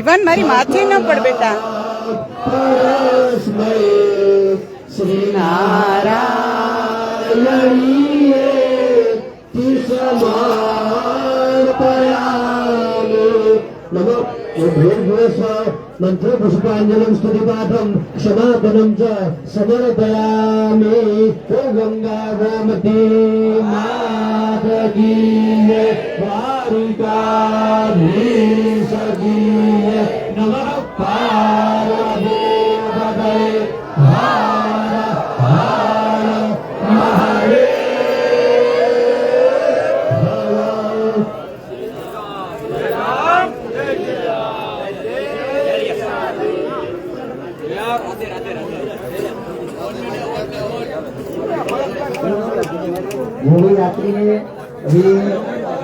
વિવાન મારી માથે ન પડ બેટા શ્રી નારાયણ મંત્ર પુષ્પાંજલિ સ્તુતિપાઠમ ક્ષમાપનમ ચ સમર્પયામિ ગંગા ગોમતી માતા आके अभी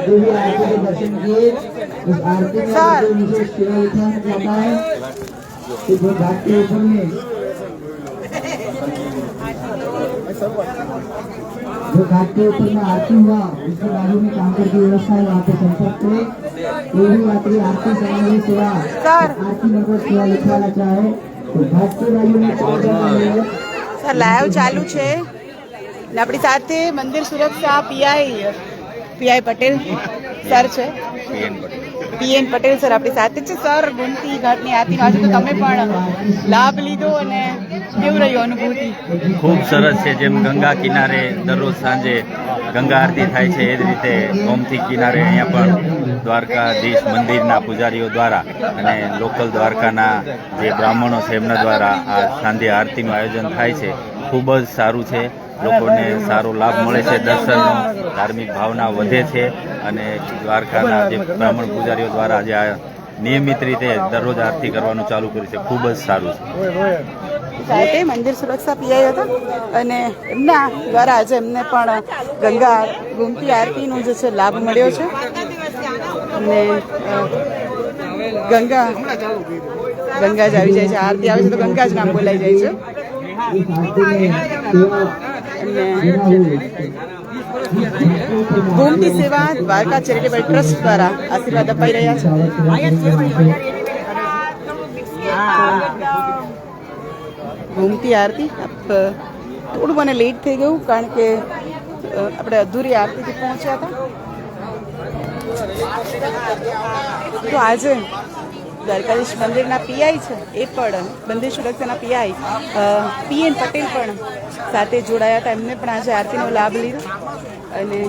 देवी आरती के दर्शन किए उस आरती में जो विशेष है जाता है कि वो घाट के ऊपर में। जो घाट के ऊपर में आरती हुआ उसके बाजू में काम करके व्यवस्था है वहाँ पे संपर्क करें। देवी भी यात्री आरती संबंधी सेवा आरती नगर सेवा लिखवाना चाहे तो घाट के बाजू में लाइव चालू है ને આપણી સાથે મંદિર સુરક્ષા પીઆઈ પીઆઈ પટેલ સર છે. પીએન પટેલ સર આપણી સાથે છે. સર ગુમતી ઘાટની આરતી આજે તો તમે પણ લાભ લીધો અને કેવું રહ્યું અનુભૂતિ? ખૂબ સરસ છે. જેમ ગંગા કિનારે દરરોજ સાંજે ગંગા આરતી થાય છે, એ જ રીતે ગોમતી કિનારે અહીંયા પણ દ્વારકાધીશ મંદિરના પૂજારીઓ દ્વારા અને લોકલ દ્વારકાના જે બ્રાહ્મણો છે, એમના દ્વારા આ સાંજે આરતીનું આયોજન થાય છે. ખૂબ જ સારું છે. લોકોને સારો લાભ મળે છે દર્શનનો ધાર્મિક ભાવના વધે છે અને દ્વારકાના જે બ્રાહ્મણ પૂજારીઓ દ્વારા આજે નિયમિત રીતે દરરોજ આરતી કરવાનું ચાલુ કર્યું છે, ખૂબ જ સારું છે. પોતે મંદિર સુરક્ષા પીઆઈ હતા અને એમના દ્વારા આજે એમને પણ ગંગા ગુમતી આરતીનો જે છે લાભ મળ્યો છે. અને ગંગા ગંગા જ આવી જાય છે. આરતી આવે છે તો ગંગા જ નામ બોલાઈ જાય છે. અને સેવા દ્વારકા ચેરિટેબલ ટ્રસ્ટ દ્વારા આશીર્વાદ અપાઈ રહ્યા છે. ગોમતી આરતી થોડું મને લેટ થઈ ગયું કારણ કે આપણે અધૂરી આરતીથી પહોંચ્યા હતા. તો આજે દ્વારકાધીશ મંદિરના પીઆઈ છે, એ પણ મંદિર સુરક્ષાના પીઆઈ પીએન પટેલ પણ સાથે જોડાયા હતા. એમને પણ આજે આરતીનો લાભ લીધો અને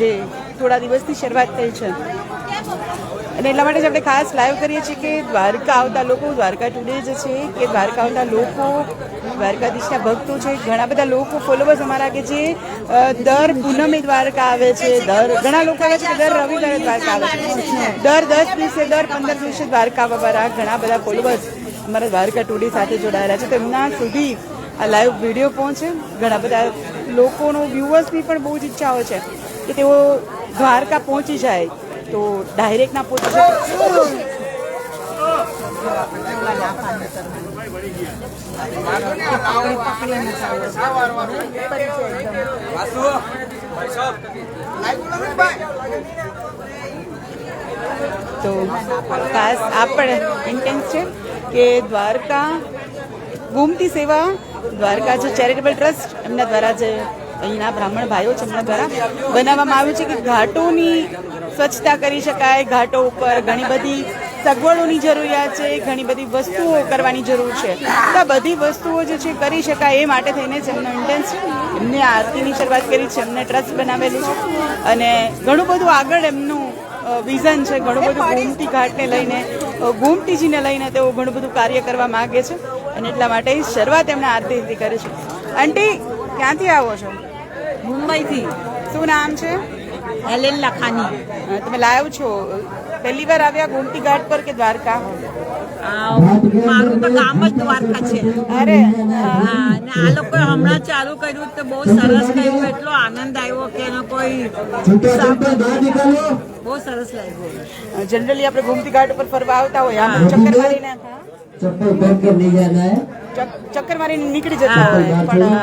જે થોડા દિવસથી શરૂઆત થઈ છે. અને એટલા માટે જ આપણે ખાસ લાઈવ કરીએ છીએ કે દ્વારકા આવતા લોકો, દ્વારકા ટુડે જે છે કે દ્વારકા આવતા લોકો દ્વારકાધીશના ભક્તો છે. ઘણા બધા લોકો ફોલોવર્સ અમારા કે જે દર પૂનમે દ્વારકા આવે છે, દર, ઘણા લોકો આવે છે કે દર રવિવારે દ્વારકા આવે છે. દર દસ દિવસે, દર પંદર દિવસે દ્વારકા આવવાવાળા ઘણા બધા ફોલોવર્સ અમારા દ્વારકા ટુડી સાથે જોડાયેલા છે. તેમના સુધી આ લાઈવ વીડિયો પહોંચે. ઘણા બધા લોકોનો વ્યુઅર્સની પણ બહુ જ ઈચ્છાઓ છે કે તેઓ દ્વારકા પહોંચી જાય. તો ડાયરેક્ટ ના પહોંચી શકે. તો ખાસ આપણે ઇન્ટેન્સ છે કે દ્વારકા ગુમતી સેવા, દ્વારકા જે ચેરિટેબલ ટ્રસ્ટ એમના દ્વારા જે અહીંના બ્રાહ્મણ ભાઈઓ છે, એમના દ્વારા બનાવવામાં આવ્યું છે કે ઘાટોની સ્વચ્છતા કરી શકાય, ઘાટો ઉપર ઘણી બધી સગવડોની જરૂરિયાત છે ઘણી બધી વસ્તુઓ કરવાની જરૂર છે. તો આ બધી વસ્તુઓ જે છે કરી શકાય એ માટે થઈને જ એમનો ઇન્ટેન્સ છે એમને આરતીની શરૂઆત કરી છે એમને ટ્રસ્ટ બનાવેલું છે. અને ઘણું બધું આગળ એમનું વિઝન છે ઘણું બધું ગોમતી ઘાટને લઈને ગોમતીજીને લઈને તેઓ ઘણું બધું કાર્ય કરવા માગે છે. અને એટલા માટે શરૂઆત એમણે આરતીથી કરે છે. આંટી ક્યાંથી આવો છો? મુંબઈથી. શું નામ છે? એલેન લખાની. તમે લાવ્યો છો? પહેલી વાર આવ્યા ગોમતી ઘાટ પર કે દ્વારકા? મારું તો ગામ જ દ્વારકા છે. અરે હા, અને આ લોકો હમણાં ચાલુ કર્યું તો બહુ સરસ કર્યું. એટલો આનંદ આવ્યો કે એનો કોઈ બહુ સરસ લાગ્યું. જનરલી આપણે ગોમતી ઘાટ પર ફરવા આવતા હોય આમ ચક્કર મારીને. ચપ્પલ પહેર નહીં જાના હે ચક્કર મારીને નીકળી જતા હોય. પણ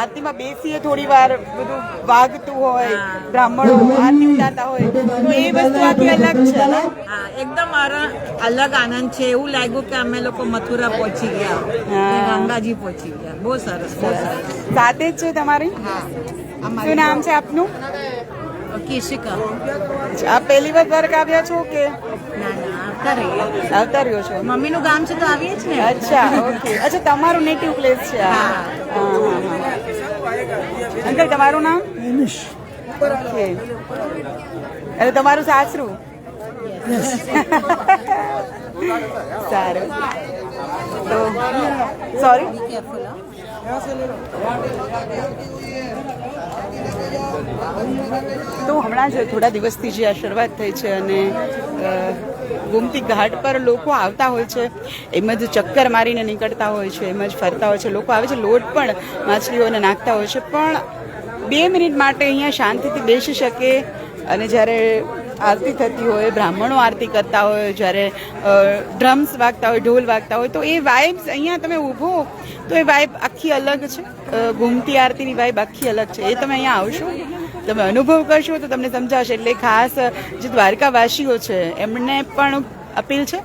આરતીમાં બેસીએ થોડી વાર બધું વાગતું હોય બ્રાહ્મણો આરતી ઉડાતા હોય. તો એ વસ્તુ આખી અલગ છે એકદમ અલગ આનંદ છે. એવું લાગ્યું કે અમે લોકો મથુરા પહોંચી ગયા. ગંગાજી પહોંચી ગયા. બહુ સરસ બહુ સરસ. સાથે જ છે તમારી? શું નામ છે આપનું? કેશિકા આપ પહેલી વાર દ્વારકા આવ્યા છો કે આવતા રહીએ. આવતા રહ્યો છો? મમ્મીનું ગામ છે તો આવીએ જ ને. અચ્છા ઓકે. અચ્છા તમારું નેટિવ પ્લેસ છે હા, હા, હા. અંકલ તમારું નામ? ઓકે. અને તમારું સાસરું? સારું. તો સોરી તો હમણાં જ થોડા દિવસથી જે આ શરૂઆત થઈ છે અને ગોમતી ઘાટ પર લોકો આવતા હોય છે. એમ જ ચક્કર મારીને નીકળતા હોય છે એમ જ ફરતા હોય છે. લોકો આવે છે લોટ પણ માછલીઓને નાખતા હોય છે. પણ બે મિનિટ માટે અહીંયા શાંતિથી બેસી શકે અને જ્યારે આરતી થતી હોય બ્રાહ્મણો આરતી કરતા હોય જ્યારે ડ્રમ્સ વાગતા હોય ઢોલ વાગતા હોય તો એ વાઇબ્સ અહીંયા તમે ઊભો તો એ વાઇબ આખી અલગ છે. અ, આરતીની વાઇબ આખી અલગ છે. એ તમે અહીંયા આવશો. તમે અનુભવ કરશો તો તમને સમજાશે. એટલે ખાસ જે દ્વારકાવાસીઓ છે, એમને પણ અપીલ છે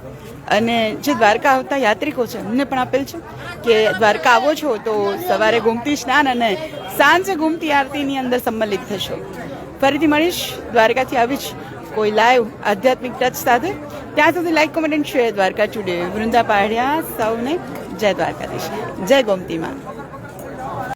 અને જે દ્વારકા આવતા યાત્રિકો છે, એમને પણ અપીલ છે કે દ્વારકા આવો છો તો સવારે ગોમતી સ્નાન અને સાંજે ગોમતી આરતીની અંદર સંમલિત થશો. ફરીથી મળીશ, દ્વારકાથી આવી જ કોઈ લાઈવ આધ્યાત્મિક ટચ સાથે. ત્યાં સુધી like comment and share Dwarka today Vrinda પાડ્યા સૌને. જય દ્વારકાધીશ. જય ગોમતી માં